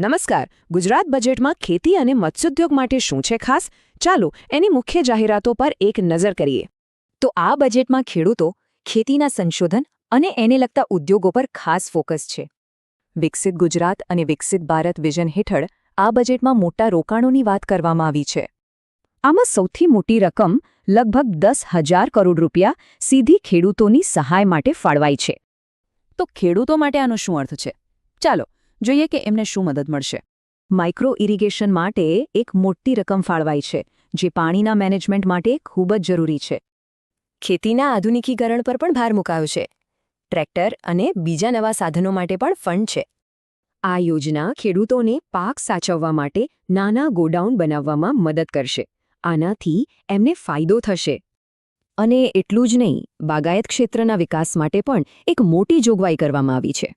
નમસ્કાર. ગુજરાત બજેટમાં ખેતી અને મત્સ્યોદ્યોગ માટે શું છે ખાસ? ચાલો એની મુખ્ય જાહેરાતો પર એક નજર કરીએ. તો આ બજેટમાં ખેડૂતો, ખેતીના સંશોધન અને એને લગતા ઉદ્યોગો પર ખાસ ફોકસ છે. વિકસિત ગુજરાત અને વિકસિત ભારત વિઝન હેઠળ આ બજેટમાં મોટા રોકાણોની વાત કરવામાં આવી છે. આમાં સૌથી મોટી રકમ લગભગ દસ હજાર કરોડ રૂપિયા સીધી ખેડૂતોની સહાય માટે ફાળવાઈ છે. તો ખેડૂતો માટે આનો શું અર્થ છે? ચાલો જોઈએ કે એમને શું મદદ મળશે. માઇક્રો ઇરિગેશન માટે એક મોટી રકમ ફાળવાઈ છે, જે પાણીના મેનેજમેન્ટ માટે ખૂબ જ જરૂરી છે. ખેતીના આધુનિકીકરણ પર પણ ભાર મુકાયો છે. ટ્રેક્ટર અને બીજા નવા સાધનો માટે પણ ફંડ છે. આ યોજના ખેડૂતોને પાક સાચવવા માટે નાના ગોડાઉન બનાવવામાં મદદ કરશે. આનાથી એમને ફાયદો થશે. અને એટલું જ નહીં, બાગાયત ક્ષેત્રના વિકાસ માટે પણ એક મોટી જોગવાઈ કરવામાં આવી છે.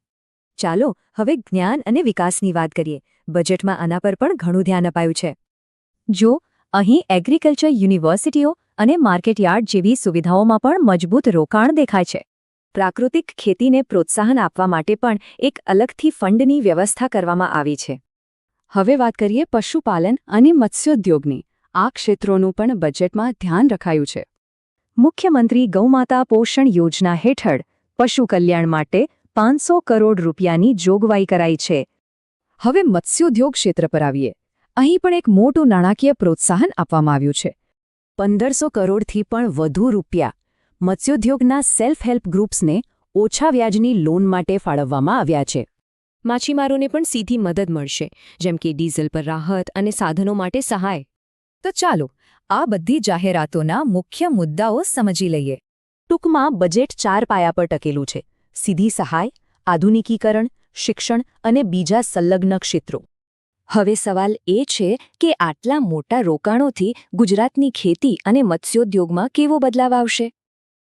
ચાલો, હવે જ્ઞાન અને વિકાસની વાત કરીએ. બજેટમાં આના પર પણ ઘણું ધ્યાન અપાયું છે. જો, અહીં એગ્રીકલ્ચર યુનિવર્સિટીઓ અને માર્કેટયાર્ડ જેવી સુવિધાઓમાં પણ મજબૂત રોકાણ દેખાય છે. પ્રાકૃતિક ખેતીને પ્રોત્સાહન આપવા માટે પણ એક અલગથી ફંડની વ્યવસ્થા કરવામાં આવી છે. હવે વાત કરીએ પશુપાલન અને મત્સ્યોદ્યોગની. આ ક્ષેત્રોનું પણ બજેટમાં ધ્યાન રખાયું છે. મુખ્યમંત્રી ગૌમાતા પોષણ યોજના હેઠળ પશુ કલ્યાણ માટે પાંચસો કરોડ રૂપિયાની જોગવાઈ કરાઈ છે. હવે મત્સ્યોદ્યોગ ક્ષેત્ર પર આવીએ. અહીં પણ એક મોટું નાણાકીય પ્રોત્સાહન આપવામાં આવ્યું છે. પંદરસો કરોડથી પણ વધુ રૂપિયા મત્સ્યોદ્યોગના સેલ્ફ હેલ્પ ગ્રુપ્સને ઓછા વ્યાજની લોન માટે ફાળવવામાં આવ્યા છે. માછીમારોને પણ સીધી મદદ મળશે, જેમ કે ડીઝલ પર રાહત અને સાધનો માટે સહાય. તો ચાલો, આ બધી જાહેરાતોના મુખ્ય મુદ્દાઓ સમજી લઈએ. ટૂંકમાં બજેટ ચાર પાયા પર ટકેલું છે. સીધી સહાય, આધુનિકીકરણ, શિક્ષણ અને બીજા સંલગ્ન ક્ષેત્રો. હવે સવાલ એ છે કે આટલા મોટા રોકાણોથી ગુજરાતની ખેતી અને મત્સ્યોદ્યોગમાં કેવો બદલાવ આવશે?